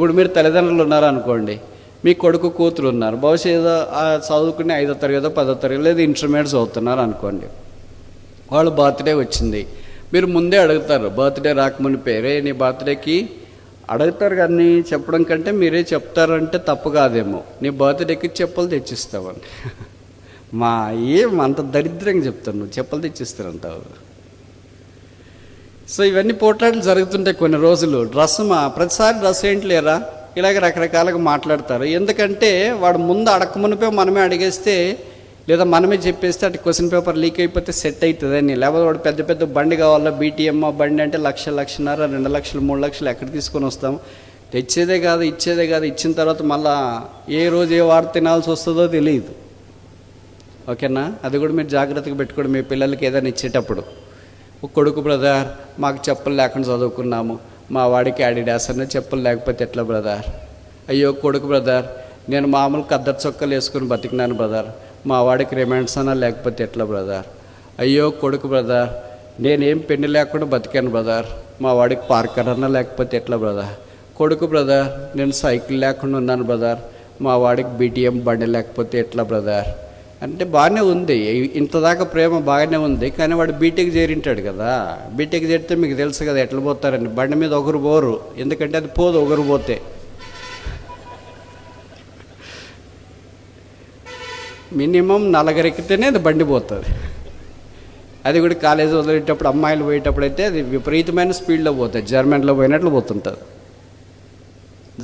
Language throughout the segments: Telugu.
ఇప్పుడు మీరు తల్లిదండ్రులు ఉన్నారనుకోండి మీ కొడుకు కూతురు ఉన్నారు బహుశా ఏదో చదువుకునే ఐదో తరగతో పదో తరగతి లేదా ఇంటర్మీడియట్స్ అవుతున్నారు అనుకోండి. వాళ్ళు బర్త్డే వచ్చింది. మీరు ముందే అడుగుతారు బర్త్డే రాకముని పేరే నీ బర్త్డేకి అడుగుతారు కానీ చెప్పడం కంటే మీరే చెప్తారంటే తప్పు కాదేమో. నీ బర్త్డేకి చెప్పులు తెచ్చిస్తామని మా ఏం అంత దరిద్రంగా చెప్తాను నువ్వు చెప్పులు తెచ్చిస్తారంటావు. సో ఇవన్నీ పోట్లాటలు జరుగుతుంటాయి కొన్ని రోజులు. రసమా మా ప్రతిసారి రసం ఏంటి లేరా? ఇలాగ రకరకాలుగా మాట్లాడతారు. ఎందుకంటే వాడు ముందు అడగమునిపే మనమే అడిగేస్తే లేదా మనమే చెప్పేస్తే అటు క్వశ్చన్ పేపర్ లీక్ అయిపోతే సెట్ అవుతుందని లేకపోతే వాడు పెద్ద పెద్ద బండి కావాలా బీటీఎం బండి అంటే లక్ష లక్షన్నర రెండు లక్షలు మూడు లక్షలు ఎక్కడ తీసుకొని వస్తాం. తెచ్చేదే కాదు ఇచ్చేదే కాదు ఇచ్చిన తర్వాత మళ్ళా ఏ రోజు ఏ వారు తినాల్సి వస్తుందో తెలియదు. ఓకేనా? అది కూడా మీరు జాగ్రత్తగా పెట్టుకోండి మీ పిల్లలకి ఏదైనా ఇచ్చేటప్పుడు. కొడుకు బ్రదర్ మాకు చెప్పులు లేకుండా చదువుకున్నాము. మా వాడికి అడిడాస్ అన్న చెప్పులు లేకపోతే ఎట్లా బ్రదర్? అయ్యో కొడుకు బ్రదర్ నేను మామూలు కద్దరు చొక్కలు వేసుకుని బతికినాను బ్రదర్. మా వాడికి రిమాండ్స్ అన్నా లేకపోతే ఎట్లా బ్రదర్? అయ్యో కొడుకు బ్రదర్ నేనేం పెన్ను లేకుండా బతికాను బ్రదర్. మా వాడికి పార్కర్ అన్నా లేకపోతే ఎట్లా బ్రదర్? కొడుకు బ్రదర్ నేను సైకిల్ లేకుండా ఉన్నాను బ్రదర్. మా వాడికి బీటీఎం బండి లేకపోతే ఎట్లా బ్రదర్? అంటే బాగానే ఉంది. ఇంత దాకా ప్రేమ బాగానే ఉంది. కానీ వాడు బీటెక్ చేరింటాడు కదా. బీటెక్ చేరితే మీకు తెలుసు కదా ఎట్లా పోతారని. బండి మీద ఒకరు పోరు. ఎందుకంటే అది పోదు ఒకరు పోతే. మినిమం నలుగురెక్కితేనే అది బండి పోతుంది. అది కూడా కాలేజ్ వదిలేటప్పుడు అమ్మాయిలు పోయేటప్పుడు అయితే అది విపరీతమైన స్పీడ్లో పోతుంది జర్మన్లో పోయినట్లు పోతుంటుంది.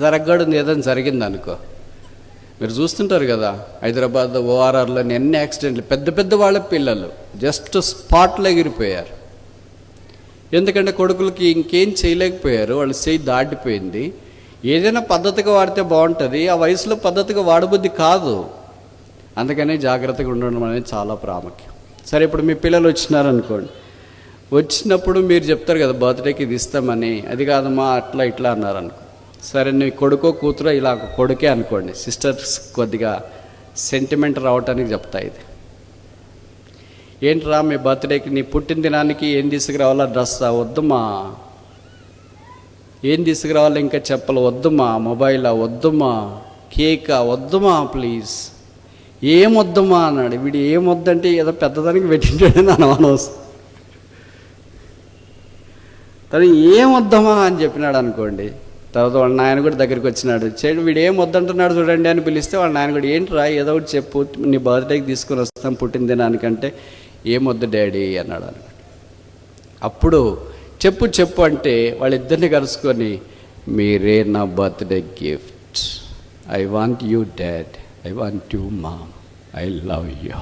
జరగడు ఏదైనా జరిగింది అనుకో మీరు చూస్తుంటారు కదా హైదరాబాద్ ఓఆర్ఆర్లో ఎన్ని యాక్సిడెంట్లు పెద్ద పెద్ద వాళ్ళ పిల్లలు జస్ట్ స్పాట్లో ఎగిరిపోయారు. ఎందుకంటే కొడుకులకి ఇంకేం చేయలేకపోయారు వాళ్ళు చేయి దాటిపోయింది. ఏదైనా పద్ధతిగా వాడితే బాగుంటుంది ఆ వయసులో పద్ధతిగా వాడబుద్ధి కాదు. అందుకనే జాగ్రత్తగా ఉండడం అనేది చాలా ప్రాముఖ్యం. సరే ఇప్పుడు మీ పిల్లలు వచ్చినారనుకోండి. వచ్చినప్పుడు మీరు చెప్తారు కదా బర్త్డేకి ఇది ఇస్తామని. అది కాదమ్మా అట్లా ఇట్లా అన్నారనుకో. సరే నీ కొడుకో కూతురో ఇలా కొడుకే అనుకోండి. సిస్టర్స్ కొద్దిగా సెంటిమెంట్ రావటానికి చెప్తా ఇది. ఏంట్రా మీ బర్త్డేకి నీ పుట్టిన దినానికి ఏం తీసుకురావాలా? డ్రెస్ వద్దుమా ఏం తీసుకురావాలి? ఇంకా చెప్పలు? వద్దుమా మొబైలా వద్దుమా కేకా వద్దుమా ప్లీజ్ ఏం వద్దుమా అన్నాడు. వీడు ఏం వద్దంటే ఏదో పెద్దదానికి పెట్టింటాడని అనుమానం వస్తుంది తను ఏం వద్దామా అని చెప్పినాడు అనుకోండి. తర్వాత వాళ్ళ నాయన కూడా దగ్గరికి వచ్చినాడు. చెడు వీడు ఏం వద్దంటున్నాడు చూడండి అని పిలిస్తే వాళ్ళ నాయన కూడా ఏంట్రా ఏదో ఒకటి చెప్పు నీ బర్త్డేకి తీసుకుని వస్తాం పుట్టినదినానికంటే ఏం వద్దు డాడీ అన్నాడు అనమాట. అప్పుడు చెప్పు చెప్పు అంటే వాళ్ళిద్దరిని కలుసుకొని మీరే నా birthday gift. I want you dad. I want you mom. I love you.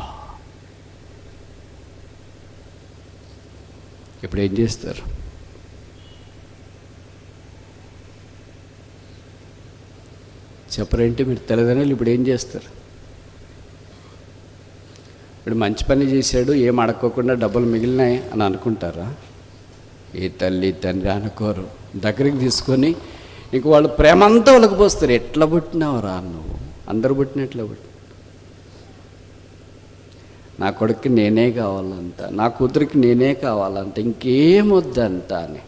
ఇప్పుడు ఏం చేస్తారు? చెప్పరంటే మీరు తల్లిదండ్రులు ఇప్పుడు ఏం చేస్తారు? ఇప్పుడు మంచి పని చేశాడు ఏం అడక్కోకుండా డబ్బులు మిగిలినాయి అని అనుకుంటారా? ఏ తల్లి తండ్రి అనుకోరు. దగ్గరికి తీసుకొని ఇంక వాళ్ళు ప్రేమ అంతా వాళ్ళకి పోస్తారు. ఎట్లా పుట్టినావురా నువ్వు? అందరు పుట్టినట్లే పుట్టి నా కొడుక్కి నేనే కావాలంట నా కూతురికి నేనే కావాలంట ఇంకేం వద్దంట అని.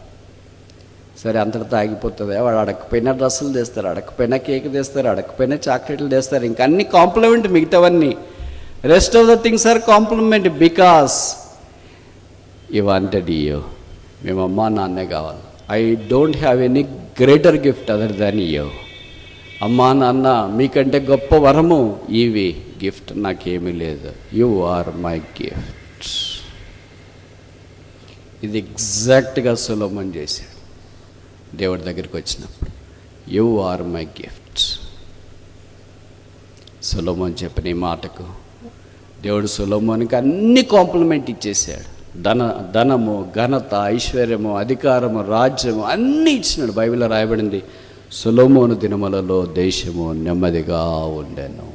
సరే అంతటితో ఆగిపోతుంది వాడు అడగకపోయినా డ్రెస్సులు తెస్తారు అడగకపోయినా కేక్ తెస్తారు అడగకపోయినా చాక్లెట్లు తెస్తారు ఇంకా అన్ని కాంప్లిమెంట్ మిగతావన్నీ. Rest of the things are compliment because ఈ వాంటెడ్ యూ మేము అమ్మ నాన్నే కావాలి. I don't have any greater gift other than you అమ్మా నాన్న మీకంటే గొప్ప వరము ఇవి. గిఫ్ట్ నాకేమీ లేదు. యు ఆర్ మై గిఫ్ట్ ఇది ఎగ్జాక్ట్గా సులభం చేశాడు. దేవుడి దగ్గరికి వచ్చినప్పుడు యు ఆర్ మై గిఫ్ట్స్ సులభం చెప్పిన ఈ మాటకు దేవుడు సులభానికి అన్ని కాంప్లిమెంట్ ఇచ్చేసాడు ధన ధనము ఘనత ఐశ్వర్యము అధికారము రాజ్యము అన్నీ ఇచ్చినాడు. బైబిల్లో రాయబడింది సులోమోను దినములలో దేశము నెమ్మదిగా ఉండెను.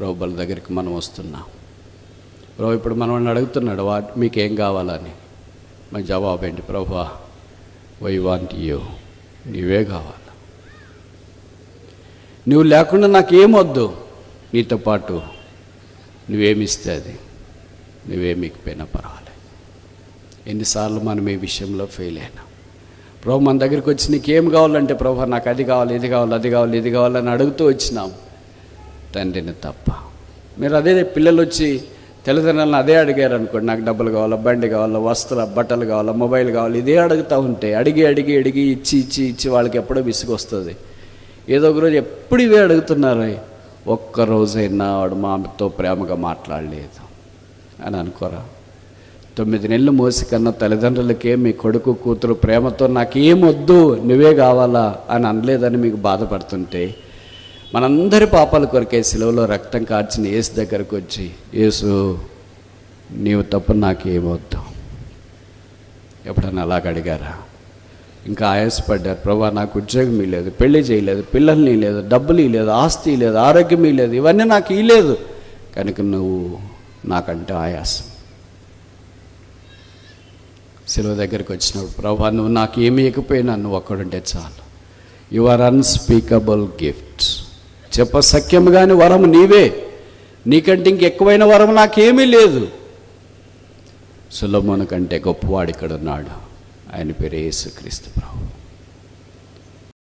ప్రభుల దగ్గరికి మనం వస్తున్నాం. ప్రభు ఇప్పుడు మనం అడుగుతున్నాడు వా మీకేం కావాలని? మన జవాబు ఏంటి? ప్రభా వై వాంట్ యూ? నీవే కావాలి? నువ్వు లేకుండా నాకేమొద్దు? నీతో పాటు నువ్వేమిస్తే అది నువ్వేమికపోయినా పర్వాలేదు ఎన్నిసార్లు మనం ఈ విషయంలో ఫెయిల్ అయినా. ప్రభు మన దగ్గరికి వచ్చి నీకేం కావాలంటే ప్రభు నాకు అది కావాలి ఇది కావాలి అది కావాలి ఇది కావాలని అడుగుతూ వచ్చినాం. తండ్రిని తప్ప. మీరు అదే పిల్లలు వచ్చి తల్లిదండ్రులను అదే అడిగారు అనుకోండి నాకు డబ్బులు కావాలా బండి కావాలా వస్తువుల బట్టలు కావాలా మొబైల్ కావాలి ఇదే అడుగుతూ ఉంటే అడిగి అడిగి అడిగి ఇచ్చి ఇచ్చి ఇచ్చి వాళ్ళకి ఎప్పుడో విసుగొస్తుంది. ఏదో ఒక రోజు ఎప్పుడు ఇవే అడుగుతున్నారు? ఒక్క రోజైనా వాడు మాతో ప్రేమగా మాట్లాడలేదు అని అనుకోరా? తొమ్మిది నెలలు మోసి కన్న తల్లిదండ్రులకే మీ కొడుకు కూతురు ప్రేమతో నాకేం వద్దు నువ్వే కావాలా అని అనలేదని మీకు బాధపడుతుంటే మనందరి పాపాల కొరకే సెలవులో రక్తం కార్చిన యేసు దగ్గరకు వచ్చి యేసు నీవు తప్ప నాకేమొద్దు. ఎప్పుడన్నా అలాగ అడిగారా? ఇంకా ఆయాసపడ్డారు ప్రభా నాకు ఉద్యోగం లేదు పెళ్ళి చేయలేదు పిల్లల్ని లేదు డబ్బులు లేదు ఆస్తి లేదు ఆరోగ్యం లేదు ఇవన్నీ నాకు ఇలేదు కనుక నువ్వు నాకంటే ఆయాసం. సెలవు దగ్గరికి వచ్చినప్పుడు ప్రభా నువ్వు నాకు ఏమి ఇకపోయినా నువ్వు ఒక్కడుంటే చాలు. యు ఆర్ అన్స్పీకబుల్ గిఫ్ట్స్ చెప్ప సఖ్యం కాని వరం నీవే. నీకంటే ఇంకెక్కువైన వరం నాకేమీ లేదు. సులభమున కంటే గొప్పవాడు ఇక్కడ ఉన్నాడు ఆయన పేరు యేసుక్రీస్తు ప్రభు.